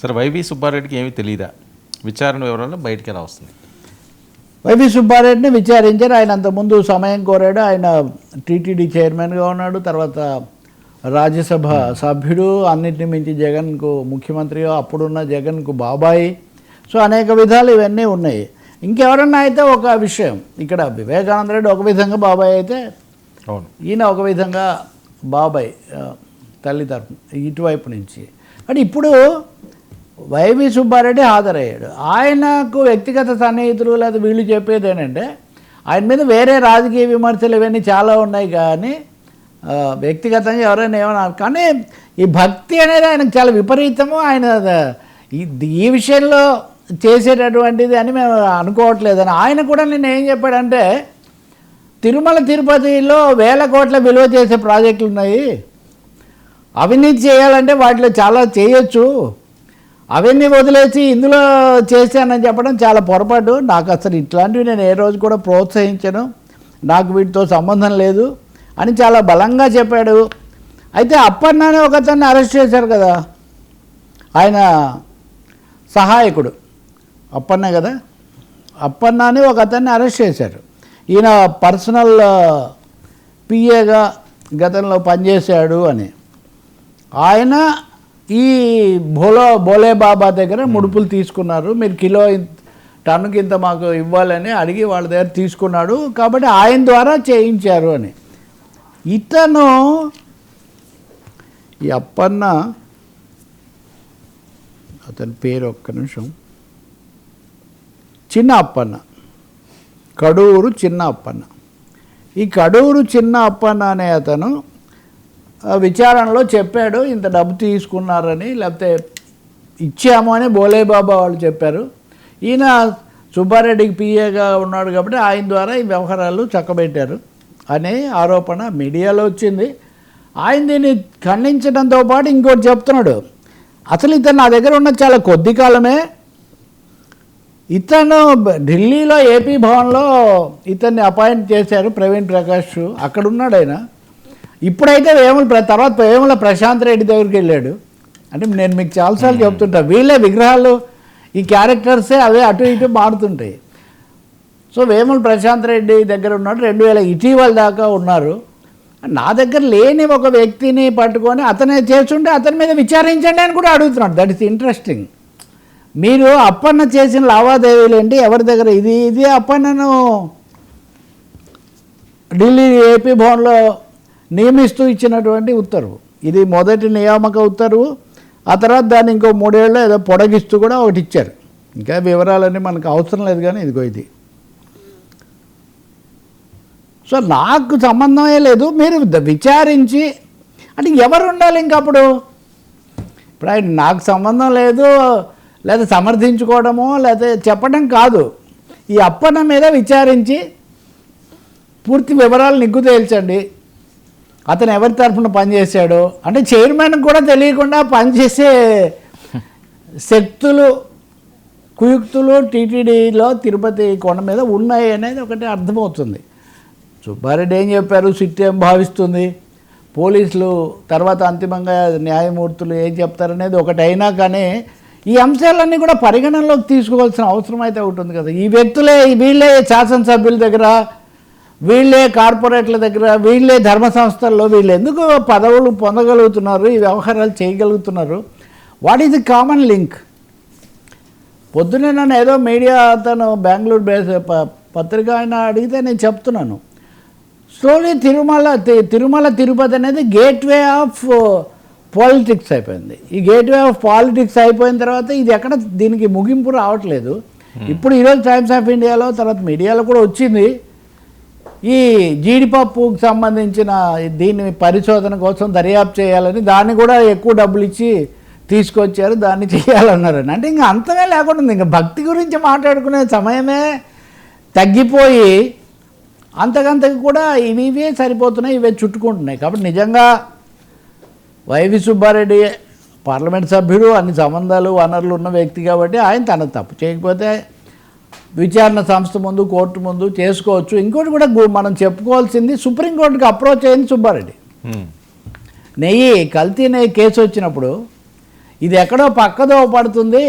సరే వైవి సుబ్బారెడ్డికి ఏమీ తెలియదా విచారణ వివరాలు బయటికి ఎలా వస్తుంది? వైవి సుబ్బారెడ్డిని విచారించారు. ఆయన అంతకుముందు సమయం కోరాడు. ఆయన టీటీడీ చైర్మన్గా ఉన్నాడు. తర్వాత రాజ్యసభ సభ్యుడు అన్నిటిని మించి జగన్కు ముఖ్యమంత్రిగా అప్పుడున్న జగన్కు బాబాయి. సో అనేక విధాలు ఇవన్నీ ఉన్నాయి. ఇంకెవరన్నా అయితే ఒక విషయం. ఇక్కడ వివేకానంద రెడ్డి ఒక విధంగా బాబాయ్ అయితే అవును. ఈయన ఒక విధంగా బాబాయ్ తల్లి తరపు ఇటువైపు నుంచి. కానీ ఇప్పుడు వైవి సుబ్బారెడ్డి హాజరయ్యాడు. ఆయనకు వ్యక్తిగత సన్నిహితులు లేదా వీళ్ళు చెప్పేది ఏంటంటే ఆయన మీద వేరే రాజకీయ విమర్శలు ఇవన్నీ చాలా ఉన్నాయి కానీ వ్యక్తిగతంగా ఎవరైనా ఏమన్నా కానీ ఈ భక్తి అనేది ఆయనకు చాలా విపరీతము. ఆయన ఈ- ఈ విషయంలో చేసేటటువంటిది అని మేము అనుకోవట్లేదని ఆయన కూడా నేను ఏం చెప్పాడంటే తిరుమల తిరుపతిలో వేల కోట్ల విలువ చేసే ప్రాజెక్టులు ఉన్నాయి. అవినీతి చేయాలంటే వాటిలో చాలా చేయొచ్చు. అవన్నీ వదిలేసి ఇందులో చేశానని చెప్పడం చాలా పొరపాటు. నాకు అసలు ఇట్లాంటివి నేను ఏ రోజు కూడా ప్రోత్సహించను. నాకు వీటితో సంబంధం లేదు అని చాలా బలంగా చెప్పాడు. అయితే అప్పన్నానే ఒక అతన్ని అరెస్ట్ చేశారు కదా. ఆయన సహాయకుడు. అప్పన్నే కదా? అప్పన్నాని ఒక అతన్ని అరెస్ట్ చేశారు. ఈయన పర్సనల్ పిఏగా గతంలో పనిచేశాడు అని. ఆయన ఈ భోలో భోలే బాబా దగ్గర ముడుపులు తీసుకున్నారు. మీరు కిలో టన్నుకి ఇంత మాకు ఇవ్వాలని అడిగి వాళ్ళ దగ్గర తీసుకున్నాడు. కాబట్టి ఆయన ద్వారా చేయించారు అని. ఇతను ఈ అప్పన్న అతని పేరు ఒక్క నిమిషం. చిన్న అప్పన్న. కడూరు చిన్న అప్పన్న. ఈ కడూరు చిన్న అప్పన్న అనే అతను విచారణలో చెప్పాడు ఇంత డబ్బు తీసుకున్నారని లేకపోతే ఇచ్చాము అని బోలేబాబా వాళ్ళు చెప్పారు. ఈయన సుబ్బారెడ్డికి పిఏగా ఉన్నాడు కాబట్టి ఆయన ద్వారా ఈ వ్యవహారాలు చక్కబెట్టారు అనే ఆరోపణ మీడియాలో వచ్చింది. ఆయన దీన్ని ఖండించడంతో పాటు ఇంకోటి చెప్తున్నాడు అసలు ఇతను నా దగ్గర ఉన్న చాలా కొద్ది కాలమే ఇతను ఢిల్లీలో ఏపీ భవన్లో ఇతన్ని అపాయింట్ చేశారు ప్రవీణ్ ప్రకాష్. అక్కడ ఉన్నాడు ఆయన. ఇప్పుడైతే వేముల తర్వాత వేముల ప్రశాంత్ రెడ్డి దగ్గరికి వెళ్ళాడు. అంటే నేను మీకు చాలాసార్లు చెప్తుంటా వీళ్ళే విగ్రహాలు ఈ క్యారెక్టర్సే అవే అటు ఇటు మారుతుంటాయి. సో వేముల ప్రశాంత్ రెడ్డి దగ్గర ఉన్నాడు రెండు వేల ఇటీవల దాకా ఉన్నారు. నా దగ్గర లేని ఒక వ్యక్తిని పట్టుకొని అతనే చేస్తుంటే అతని మీద విచారించండి అని కూడా అడుగుతున్నాడు. దట్ ఇస్ ఇంట్రెస్టింగ్ మీరు అప్పన్న చేసిన లావాదేవీలు ఏంటి? ఎవరి దగ్గర? ఇది ఇది అప్పన్నను ఢిల్లీ ఏపీ భవన్లో నియమిస్తూ ఇచ్చినటువంటి ఉత్తర్వు. ఇది మొదటి నియామక ఉత్తర్వు. ఆ తర్వాత దాన్ని ఇంకో మూడేళ్ళు ఏదో పొడగిస్తూ కూడా ఒకటి ఇచ్చారు. ఇంకా వివరాలన్నీ మనకు అవసరం లేదు కానీ ఇదిగో ఇది. సో నాకు సంబంధమే లేదు. మీరు విచారించి అంటే ఎవరు ఉండాలి ఇంకప్పుడు ఇప్పుడు ఆయన నాకు సంబంధం లేదు లేదా సమర్థించుకోవడమో లేదా చెప్పడం కాదు. ఈ అప్పన్న మీద విచారించి పూర్తి వివరాలు నిగ్గు తేల్చండి. అతను ఎవరి తరఫున పనిచేశాడో? అంటే చైర్మన్ కూడా తెలియకుండా పనిచేసే శక్తులు కుయుక్తులు టీటీడీలో తిరుపతి కొండ మీద ఉన్నాయి అనేది ఒకటి అర్థమవుతుంది. సుబ్బారెడ్డి ఏం చెప్పారు? సిట్ ఏం భావిస్తుంది? పోలీసులు తర్వాత అంతిమంగా న్యాయమూర్తులు ఏం చెప్తారనేది ఒకటైనా కానీ ఈ అంశాలన్నీ కూడా పరిగణనలోకి తీసుకోవాల్సిన అవసరం అయితే ఉంటుంది కదా. ఈ వ్యక్తులే వీళ్ళే శాసనసభ్యుల దగ్గర వీళ్ళే కార్పొరేట్ల దగ్గర వీళ్ళే ధర్మ సంస్థల్లో వీళ్ళు ఎందుకు పదవులు పొందగలుగుతున్నారు ఈ వ్యవహారాలు చేయగలుగుతున్నారు? What is the common link పొద్దునే నన్ను ఏదో మీడియా అతను బెంగళూరు బేస్ ప- పత్రిక ఆయన అడిగితే నేను చెప్తున్నాను. స్లోలీ తిరుమల తిరుమల తిరుపతి అనేది గేట్వే ఆఫ్ పాలిటిక్స్ అయిపోయింది. ఈ గేట్వే ఆఫ్ పాలిటిక్స్ అయిపోయిన తర్వాత ఇది ఎక్కడ దీనికి ముగింపు రావట్లేదు. ఇప్పుడు ఈరోజు టైమ్స్ ఆఫ్ ఇండియాలో తర్వాత మీడియాలో కూడా వచ్చింది. ఈ జీడిపప్పుకు సంబంధించిన దీన్ని పరిశోధన కోసం దర్యాప్తు చేయాలని దాన్ని కూడా ఎక్కువ డబ్బులు ఇచ్చి తీసుకొచ్చారు దాన్ని చేయాలన్నారని. అంటే ఇంకా అంతమే లేకుండా ఉంది. ఇంకా భక్తి గురించి మాట్లాడుకునే సమయమే తగ్గిపోయి అంతకంతకు కూడా ఇవి ఇవే సరిపోతున్నాయి ఇవే చుట్టుకుంటున్నాయి. కాబట్టి నిజంగా వైవి సుబ్బారెడ్డి పార్లమెంట్ సభ్యుడు అన్ని సంబంధాలు వనరులు ఉన్న వ్యక్తి కాబట్టి ఆయన తన తప్పు. చేయకపోతే విచారణ సంస్థ ముందు కోర్టు ముందు చేసుకోవచ్చు. ఇంకోటి కూడా మనం చెప్పుకోవాల్సింది సుప్రీంకోర్టుకి అప్రోచ్ అయింది సుబ్బారెడ్డి. నెయ్యి కల్తీ నెయ్యి కేసు వచ్చినప్పుడు ఇది ఎక్కడో పక్కదో పడుతుంది.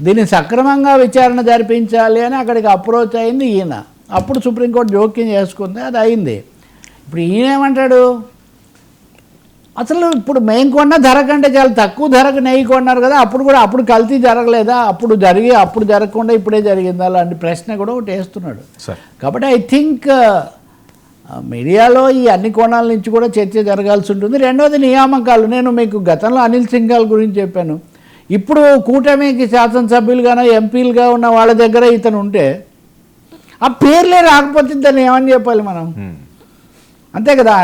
దీన్ని సక్రమంగా విచారణ జరిపించాలి అని అక్కడికి అప్రోచ్ అయింది ఈయన. అప్పుడు సుప్రీంకోర్టు జోక్యం చేసుకుంది అది అయింది. ఇప్పుడు ఈయన ఏమంటాడు అసలు ఇప్పుడు మేము కొన్న ధర కంటే చాలా తక్కువ ధరకు నెయ్యి కొన్నారు కదా అప్పుడు కూడా అప్పుడు కల్తీ జరగలేదా? అప్పుడు జరిగి అప్పుడు జరగకుండా ఇప్పుడే జరిగిందా? అలాంటి ప్రశ్న కూడా ఒకటి వేస్తున్నాడు. కాబట్టి ఐ థింక్ మీడియాలో ఈ అన్ని కోణాల నుంచి కూడా చర్చ జరగాల్సి ఉంటుంది. రెండవది నియామకాలు. నేను మీకు గతంలో అనిల్ సింఘాల్ గురించి చెప్పాను. ఇప్పుడు కూటమికి శాసనసభ్యులుగానో ఎంపీలుగా ఉన్న వాళ్ళ దగ్గర ఇతను ఉంటే ఆ పేర్లే రాకపోతే దాన్ని ఏమని చెప్పాలి మనం. అంతే కదా?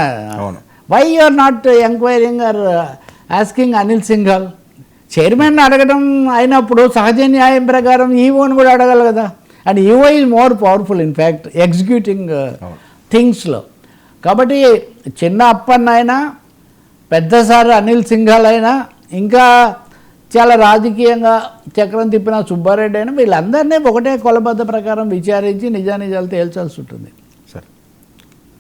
Why are not enquiring or asking Anil Singhal chairman అడగడం అయినప్పుడు సహజ న్యాయం ప్రకారం ఈవోని కూడా అడగాలి కదా. And EO is more powerful in fact executing. థింగ్స్లో కాబట్టి చిన్న అప్పన్న అయినా పెద్ద సార్ అనిల్ సింఘాల్ అయినా ఇంకా చాలా రాజకీయంగా చక్రం తిప్పిన సుబ్బారెడ్డి అయినా వీళ్ళందరినీ ఒకటే కొలబద్ద ప్రకారం విచారించి నిజానిజాలు తేల్చాల్సి ఉంటుంది.